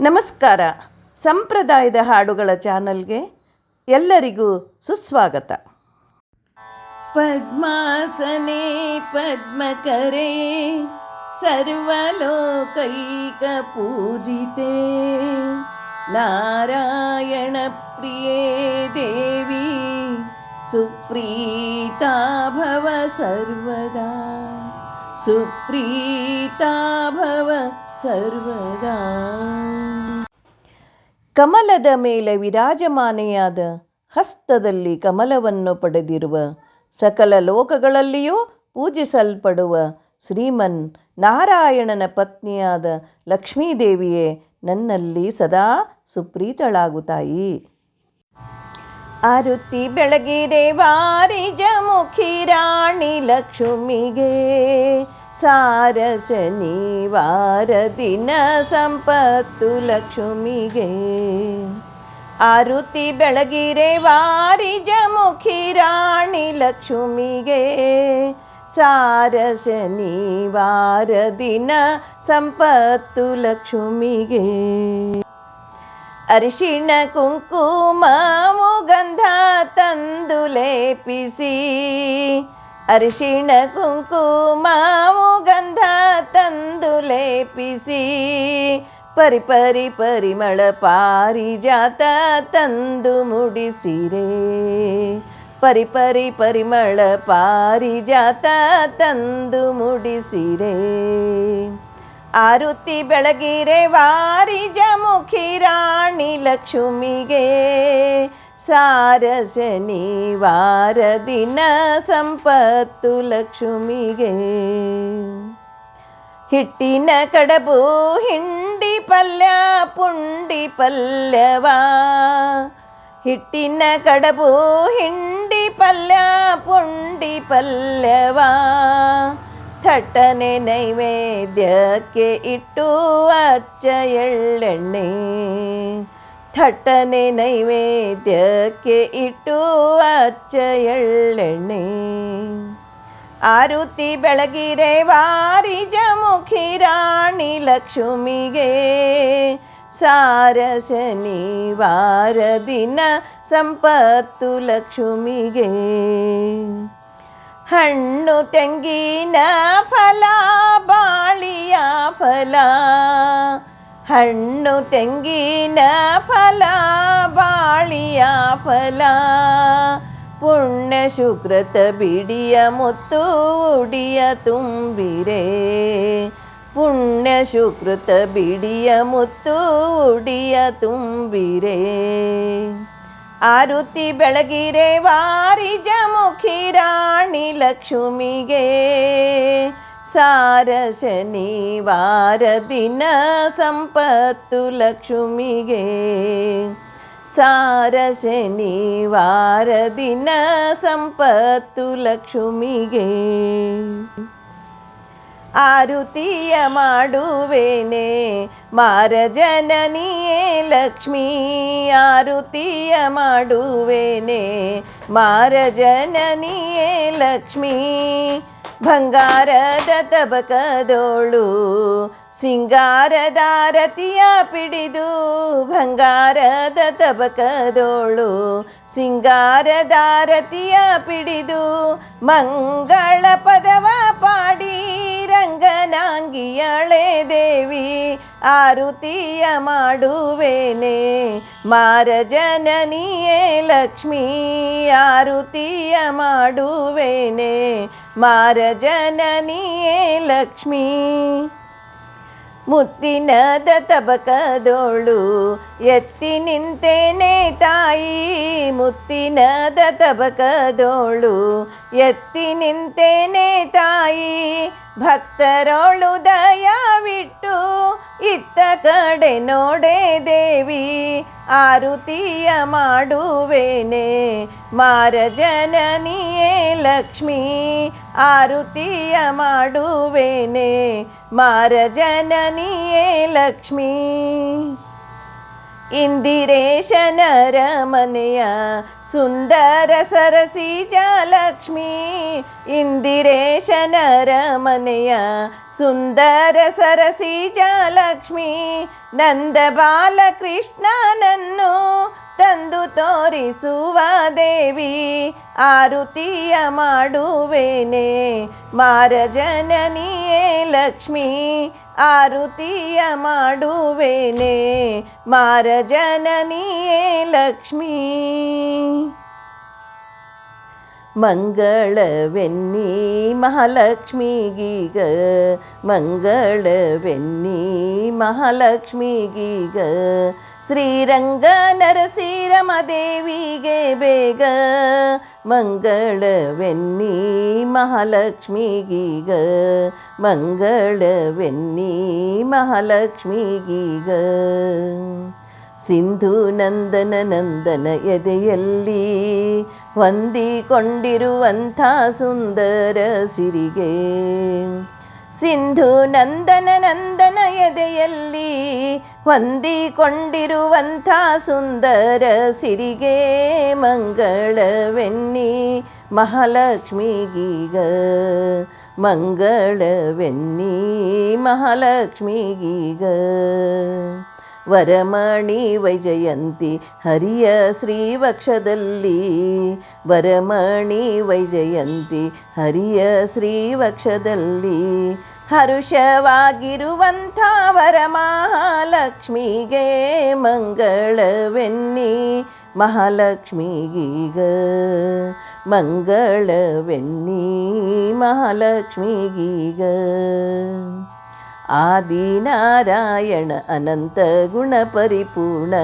ನಮಸ್ಕಾರ. ಸಂಪ್ರದಾಯದ ಹಾಡುಗಳ ಚಾನಲ್ಗೆ ಎಲ್ಲರಿಗೂ ಸುಸ್ವಾಗತ. ಪದ್ಮಾಸನೆ ಪದ್ಮಕರೆ, ಸರ್ವಲೋಕೈಕ ಪೂಜಿತೆ. ನಾರಾಯಣ ಪ್ರಿಯೇ ದೇವಿ, ಸುಪ್ರೀತಾ ಭವ ಸರ್ವದಾ. ಸುಪ್ರೀತಾ ಭವ ಸರ್ವದಾ. ಕಮಲದ ಮೇಲೆ ವಿರಾಜಮಾನೆಯಾದ ಹಸ್ತದಲ್ಲಿ ಕಮಲವನ್ನು ಪಡೆದಿರುವ ಸಕಲ ಲೋಕಗಳಲ್ಲಿಯೂ ಪೂಜಿಸಲ್ಪಡುವ ಶ್ರೀಮನ್ ನಾರಾಯಣನ ಪತ್ನಿಯಾದ ಲಕ್ಷ್ಮೀದೇವಿಯೇ, ನನ್ನಲ್ಲಿ ಸದಾ ಸುಪ್ರೀತಳಾಗುತ್ತಾಯಿ. ಆರುತಿ ಬೆಳಗಿರೆ ವಾರಿಜ ಮುಖಿ ರಾಣಿ ಲಕ್ಷ್ಮಿಗೆ ಸಾರ ಶನಿವಾರ ದಿನ ಸಂಪತ್ತು ಲಕ್ಷ್ಮಿಗೆ. ಆರುತಿ ಬೆಳಗಿರೆ ವಾರಿ ಜಮುಖಿ ರಾಣಿ ಲಕ್ಷ್ಮಿಗೆ ಸಾರ ಶನಿವಾರ ದಿನ ಸಂಪತ್ತು ಲಕ್ಷ್ಮಿಗೆ. ಅರಿಶಿಣ ಕುಂಕುಮ ಗಂಧ ತಂದು ಲೇಪಿಸಿ ಅರಿಶಿಣ ಕುಂಕುಮಾವು ಗಂಧ ತಂದು ಲೇಪಿಸಿ. ಪರಿ ಪರಿ ಪರಿಮಳ ಪಾರಿಜಾತ ತಂದು ಮುಡಿಸಿರೆ. ಪರಿ ಪರಿ ಪರಿಮಳ ಪಾರಿಜಾತ ತಂದು ಮುಡಿಸಿರೆ. ಆರುತಿ ಬೆಳಗಿರೆ ವಾರಿಜ ಮುಖಿ ರಾಣಿ ಲಕ್ಷ್ಮಿಗೆ. ಸಾರಸ ನೀವಾರ ದಿನ ಸಂಪತ್ತು ಲಕ್ಷ್ಮಿಗೆ ಹಿಟ್ಟಿನ ಕಡಬು ಹಿಂಡಿ ಪಲ್ಯ ಪುಂಡಿ ಪಲ್ಯವಾ ಹಿಟ್ಟಿನ ಕಡಬು ಹಿಂಡಿ ಪಲ್ಯ ಪುಂಡಿ ಪಲ್ಯವಾ ಥಟ್ಟನೆ ನೈವೇದ್ಯಕ್ಕೆ ಇಟ್ಟು ಅಚ್ಚ ಎಳ್ಳೆಣ್ಣೆ ಥಟ್ಟನೆ ನೈವೇದ್ಯಕ್ಕೆ ಇಟ್ಟು ಅಚ್ಚ ಎಳ್ಳೆಣ್ಣೆ. ಆರುತಿ ಬೆಳಗಿರೆ ವಾರಿಜಮುಖಿ ರಾಣಿ ಲಕ್ಷ್ಮಿಗೆ. ಸಾರ ಶನಿವಾರ ದಿನ ಸಂಪತ್ತು ಲಕ್ಷ್ಮಿಗೆ. ಹಣ್ಣು ತೆಂಗಿನ ಫಲ, ಬಾಳಿಯ ಫಲ. ಹಣ್ಣು ತೆಂಗಿನ ಫಲ, ಬಾಳಿಯ ಫಲ. ಪುಣ್ಯ ಶುಕ್ರತ ಬಿಡಿಯ ಮುತ್ತು ಉಡಿಯ ತುಂಬಿರೆ. ಪುಣ್ಯ ಶುಕ್ರತ ಬಿಡಿಯ ಮುತ್ತು ಉಡಿಯ ತುಂಬಿರೆ. ಆರುತಿ ಬೆಳಗಿರೆ, ವಾರಿಜ ಮುಖಿ ರಾಣಿ ಲಕ್ಷ್ಮಿಗೆ. ಸಾರಸ ನೀವಾರ ದಿನ ಸಂಪತ್ತು ಲಕ್ಷ್ಮಿಗೆ. ಸಾರಸ ನೀವಾರ ದಿನ ಸಂಪತ್ತು ಲಕ್ಷ್ಮಿಗೆ. ಆರುತಿಯ ಮಾಡುವೆನೆ ಮಾರ ಜನನಿಯೇ ಲಕ್ಷ್ಮೀ. ಆರುತಿಯ ಮಾಡುವೆನೆ ಮಾರ ಜನನಿಯೇ ಲಕ್ಷ್ಮೀ. ಬಂಗಾರದ ತಬಕದೋಳು ಸಿಂಗಾರದಾರತಿಯ ಪಿಡಿದು ಬಂಗಾರದ ತಬಕದೋಳು ಸಿಂಗಾರದಾರತಿಯ ಪಿಡಿದು ಮಂಗಳ ಪದವ ಪಾಡಿ ರಂಗನಾಂಗಿಯಳೆ ದೇವಿ ಆರುತಿಯ ಮಾಡುವೆನೆ ಮಾರ ಜನನಿಯೇ ಲಕ್ಷ್ಮೀ ಆರುತಿಯ ಮಾಡುವೆನೆ ಮಾರ ಜನನಿಯೇ ಲಕ್ಷ್ಮೀ. ಮುತ್ತಿನದ ತಬಕದೋಳು ಎತ್ತಿ ನಿಂತೇನೆ ತಾಯಿ, ಮುತ್ತಿನದ ತಬಕದೋಳು ಎತ್ತಿ ನಿಂತೇನೆ ತಾಯಿ ಭಕ್ತರೋಳು ದಯವಿಟ್ಟು ಇತ್ತ ಕಡೆ ನೋಡೆ ದೇವಿ ಆರುತಿಯ ಮಾಡುವೇನೆ ಮಾರ ಜನನಿಯೇ ಲಕ್ಷ್ಮೀ ಆರುತಿಯ ಮಾಡುವೇನೆ ಮಾರ ಜನನಿಯೇ ಲಕ್ಷ್ಮೀ ಇಂದಿರೇಶನರ ಮನೆಯ ಸುಂದರ ಸರಸಿ ಲಕ್ಷ್ಮೀ ಇಂದಿರೇಶನರ ಮನೆಯ ಸುಂದರ ಸರಸಿ ಲಕ್ಷ್ಮೀ ನಂದ ಬಾಲಕೃಷ್ಣನನ್ನು ತಂದು ತೋರಿಸುವ ದೇವಿ, ಆರುತಿಯ ಮಾಡುವೇನೆ ಮಾರ ಜನನಿಯೇ ಲಕ್ಷ್ಮೀ. ಆರುತಿಯ ಮಾಡುವೇನೆ ಮಾರ ಜನನಿಯೇ ಲಕ್ಷ್ಮೀ. ಮಂಗಳವೆನ್ನಿ ಮಹಾಲಕ್ಷ್ಮಿಗೀಗ ಮಂಗಳವೆನ್ನಿ ಮಹಾಲಕ್ಷ್ಮಿಗೀಗ ಶ್ರೀರಂಗ ನರಸಿಂಹದೇವಿಗೆ ಬೇಗ ಮಂಗಳವೆನ್ನಿ ಮಹಾಲಕ್ಷ್ಮಿಗೀಗ ಮಂಗಳವೆನ್ನಿ ಮಹಾಲಕ್ಷ್ಮಿಗೀಗ ಸಿಂಧು ನಂದನ ನಂದನ ಎದೆಯಲ್ಲಿ ಹೊಂದಿಕೊಂಡಿರುವಂಥ ಸುಂದರ ಸಿರಿಗೆ. ಸಿಂಧು ನಂದನ ನಂದನ ಎದೆಯಲ್ಲಿ ಹೊಂದಿಕೊಂಡಿರುವಂಥ ಸುಂದರ ಸಿರಿಗೆ ಮಂಗಳವೆನ್ನಿ ಮಹಾಲಕ್ಷ್ಮಿಗೀಗ ಮಂಗಳವೆನ್ನಿ ಮಹಾಲಕ್ಷ್ಮಿಗೀಗ ವರಮಣಿ ವೈಜಯಂತಿ ಹರಿಯ ಶ್ರೀವಕ್ಷದಲ್ಲಿ. ವರಮಣಿ ವೈಜಯಂತಿ ಹರಿಯ ಶ್ರೀವಕ್ಷದಲ್ಲಿ. ಹರುಷವಾಗಿರುವಂಥ ವರಮಹಾಲಕ್ಷ್ಮಿಗೆ ಮಂಗಳವೆನ್ನಿ. ಮಹಾಲಕ್ಷ್ಮಿಗೀಗ ಮಂಗಳವೆನ್ನಿ ಮಹಾಲಕ್ಷ್ಮಿಗೀಗ. ಆದಿನಾರಾಯಣ ಅನಂತ ಗುಣ ಪರಿಪೂರ್ಣ.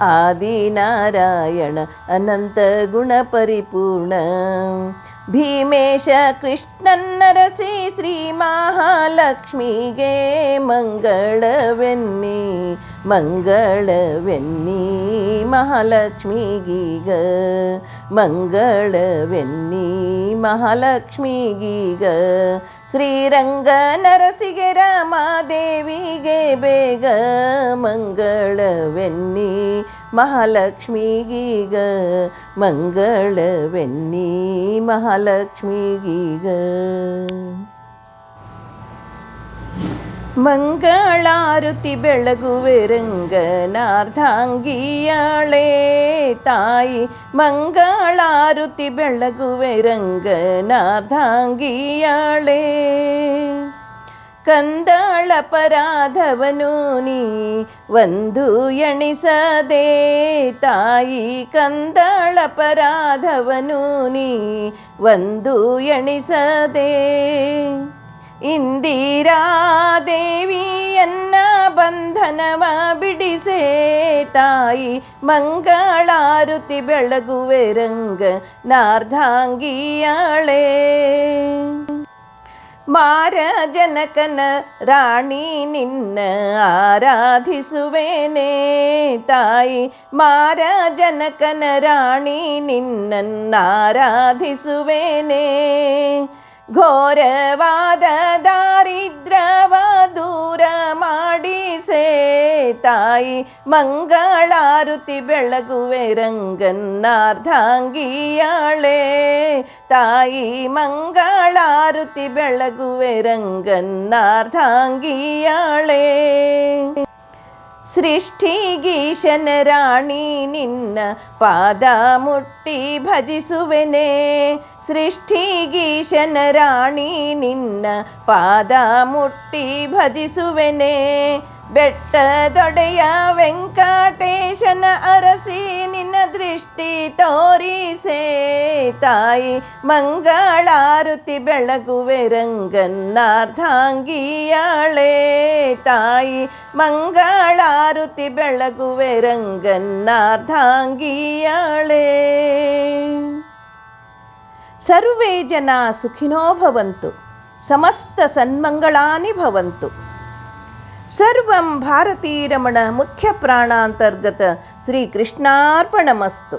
ಆದಿನಾರಾಯಣ ಅನಂತ ಗುಣ ಪರಿಪೂರ್ಣ. ಭೀಮೇಶ ಕೃಷ್ಣನ್ನರಸಿ ಶ್ರೀ ಮಹಾಲಕ್ಷ್ಮಿಗೆ ಮಂಗಳವೆನ್ನಿ. ಮಂಗಳವೆನ್ನಿ ಮಹಾಲಕ್ಷ್ಮಿಗೀಗ ಮಂಗಳವೆನ್ನಿ ಮಹಾಲಕ್ಷ್ಮಿಗೀಗ ಶ್ರೀರಂಗ ನರಸಿಗೆ ರಮಾದೇವಿಗೆ ಬೇಗ ಮಂಗಳವೆನ್ನಿ ಮಹಾಲಕ್ಷ್ಮಿಗೀಗ ಮಂಗಳವೆನ್ನಿ ಮಹಾಲಕ್ಷ್ಮಿಗೀಗ ಮಂಗಳಾರುತಿ ಬೆಳಗುವೆ ರಂಗನಾರ್ಧಾಂಗಿಯಾಳೆ ತಾಯಿ ಮಂಗಳಾರುತಿ ಬೆಳಗುವೆ ರಂಗನಾರ್ಧಾಂಗಿಯಾಳೆ ಕಂದಳ ಪರಾಧವನು ನೀ ಒಂದು ಎಣಿಸದೆ ತಾಯಿ ಕಂದಳ ಪರಾಧವನು ನೀ ಒಂದು ಎಣಿಸದೆ ಇಂದಿರಾದೇವಿಯನ್ನ ಬಂಧನವ ಬಿಡಿಸೆ ತಾಯಿ ಮಂಗಳಾರುತಿ ಬೆಳಗುವೆ ರಂಗ ನಾರ್ಧಾಂಗಿಯಾಳೆ ಮಾರ ಜನಕನ ರಾಣಿ ನಿನ್ನ ಆರಾಧಿಸುವೇನೆ ತಾಯಿ ಮಾರ ಜನಕನ ರಾಣಿ ನಿನ್ನನ್ನು ಆರಾಧಿಸುವೇನೆ ಘೋರವಾದ ದಾರಿದ್ರವ ದೂರ ಮಾಡಿಸೆ ತಾಯಿ ಮಂಗಳಾರುತಿ ಬೆಳಗುವೆ ರಂಗನ್ನಾರ್ಧಾಂಗಿಯಾಳೆ ತಾಯಿ ಮಂಗಳಾರುತಿ ಬೆಳಗುವೆ ರಂಗನ್ನಾರ್ಧಾಂಗಿಯಾಳೆ ಸೃಷ್ಟಿಗೀಶನ ರಾಣಿ ನಿನ್ನ ಪಾದ ಮುಟ್ಟಿ ಭಜಿಸುವೆನೆ ಸೃಷ್ಟಿಗೀಶನ ರಾಣಿ ನಿನ್ನ ಪಾದ ಮುಟ್ಟಿ ಭಜಿಸುವೆನೆ ಬೆಟ್ಟದೊಡೆಯ ವೆಂಕಟೇಶನ ಅರಸಿ ನಿನ್ನ ದೃಷ್ಟಿ ತೋರಿಸೆ ತಾಯಿ. ಮಂಗಳಾರುತಿ ಬೆಳಗುವೆ ರಂಗನ್ನಾರ್ಧಾಂಗಿಯಾಳೆ ತಾಯಿ. ಮಂಗಳಾರುತಿ ಬೆಳಗುವೆ ರಂಗನ್ನಾರ್ಧಾಂಗಿಯಾಳೆ. ಸರ್ವೇ ಜನ ಸುಖಿನೋ ಭವಂತು, ಸಮಸ್ತ ಸನ್ಮಂಗಳಾನಿ ಭವಂತು. सर्वं भारतीरमण मुख्यप्राणान्तर्गत श्रीकृष्णार्पणमस्तु।